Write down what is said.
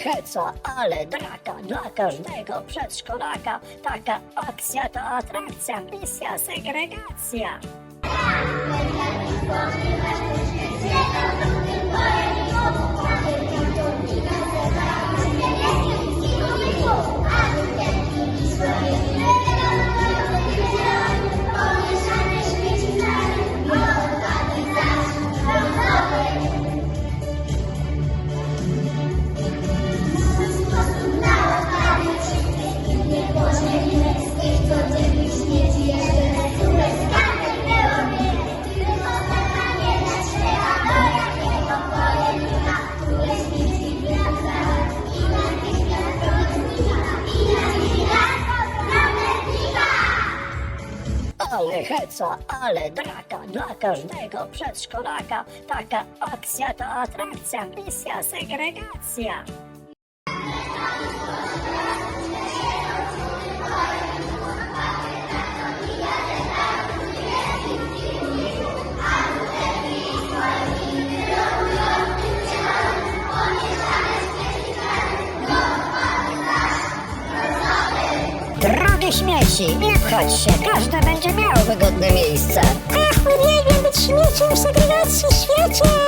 heca, ale draka dla każdego przedszkolaka. Taka akcja to atrakcja, misja, segregacja. Ale heca, ale draka dla każdego przedszkolaka. Taka akcja to atrakcja, misja, segregacja. Drogie śmieci, nie pchać się, każdy będzie miał wygodne miejsce. Ach, uwielbiam być śmieciem w segregacji świecie!